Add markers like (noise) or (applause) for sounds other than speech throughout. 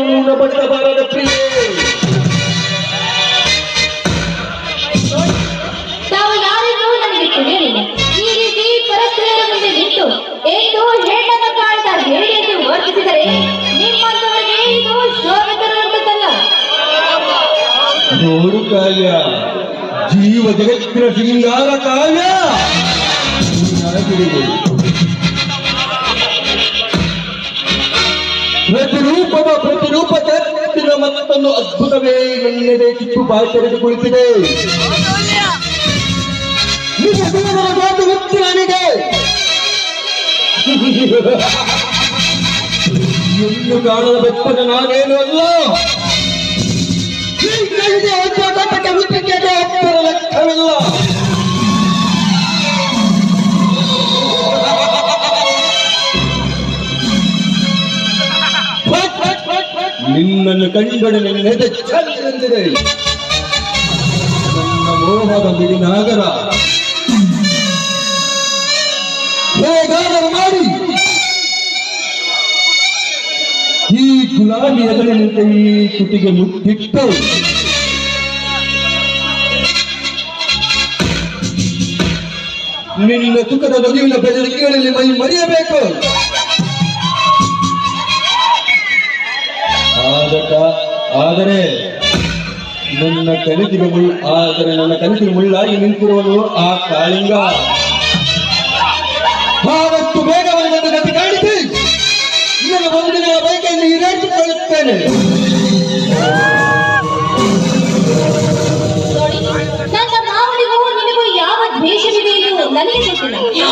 ಋಣ ಪಡೆಯಬಾರದ ಪ್ರಿಯೆ. ತಾವು ಯಾರಿಗೂ ನನಗೆ ತಿಳಿಯಲಿಲ್ಲ. ಈ ರೀತಿ ಪರಸ್ಪರರ ಮುಂದೆ ನಿಂತು ಎಂದು ಹೆಣ್ಣನ್ನು ಕಾಣ್ತಾ ಹೇಳಿ ಎಂದು ವರ್ತಿಸಿದರೆ ನಿಮ್ಮಂತವರಿಗೆ ಇದು ಶೋಭೆ ತರುವಂತದ್ದಲ್ಲ ನೋಡು ಕಾವ್ಯ ಜೀವ ಜಗತ್ತಿನ ಶೃಂಗಾರ ಕಾವ್ಯ. ಪ್ರತಿರೂಪದ ಪ್ರತಿರೂಪ ಜಗತ್ತಿನ ಮನಸ್ಸನ್ನು ಅದ್ಭುತವೇ ಎಲ್ಲೆಡೆ ಕಿತ್ತು ಬಾಯಿ ತೆರೆದು ಕುಳಿತಿದೆ (laughs) ನನಗೆ ಎಂದು ಕಾಣದ ಬೆಪ್ಪದ ನಾನೇನು ಅಲ್ಲ? ನಿನ್ನನ್ನು ಕಣ್ಗಳಲ್ಲಿ ಚಂದಿದೆ ನನ್ನ ಮೋಹದ ಬಿಡಿನಾಗರ ಹೇಗಾದರೂ ಮಾಡಿ? ಈ ಗುಲಾಬಿ ಎದುರಿನಂತೆ ಈ ಕುಟಿಗೆ ಮುಟ್ಟಿಟ್ಟು ನಿನ್ನ ಸುಖದ ಬದುವಿನ ಬೆದರಿಕೆಗಳಲ್ಲಿ ಮೈ ಮರೆಯಬೇಕು. ಕನಸಿಗೆ ಮುಳ್ಳು ಆದರೆ ನನ್ನ ಕನಸಿಗೆ ಮುಳ್ಳಾಗಿ ನಿಂತಿರುವನು ಆ ಕಾಳಿಂಗ. ಆವತ್ತು ಬೇಗವಾಗಿ ನನ್ನ ಗತಿ ಕಾಣಿಸಿ. ನನ್ನ ಒಂದು ದಿನ ಬೈಕನ್ನು ಈಡೇರಿಸಿಕೊಳ್ಳುತ್ತೇನೆ. ನನ್ನ ಮಾವನಿಗೂ ನಿನಗೂ ಯಾವ ದ್ವೇಷವಿದೆ ಎಂದು ನನಗೆ ಗೊತ್ತಿಲ್ಲ.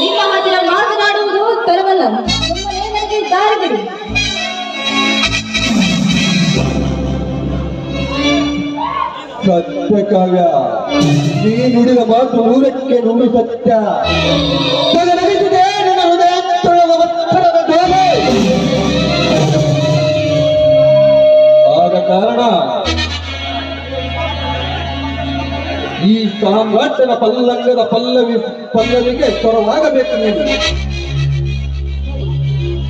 ನಿಮ್ಮ ಹತ್ತಿರ ಮಾತನಾಡುವುದು ತರವಲ್ಲ ನನಗೆ ದಾರಿ ಬಿಡಿ ಸತ್ಯ ಕಾವ್ಯ ನೀ ನುಡಿದ ಮಾತು ನೂರಕ್ಕೆ ನೂರು ಸತ್ಯ. ಆದ ಕಾರಣ ಈ ಸಾಮ್ರಾಜ್ಯದ ಪಲ್ಲಂಗದ ಪಲ್ಲವಿ ಪಲ್ಲವಿಗೆ ಸ್ವರವಾಗಬೇಕು ನೀನು.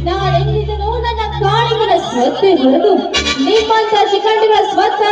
ನಾನೆಂದಿದ್ದನು ನನ್ನ ಕಾಣಿಗಳ ಸ್ವತ್ತೆ ಹೊರತು ನಿಮ್ಮಂತ ಶಿಖಂಡಿಗಳ ಸ್ವತ್ತಾಗಲು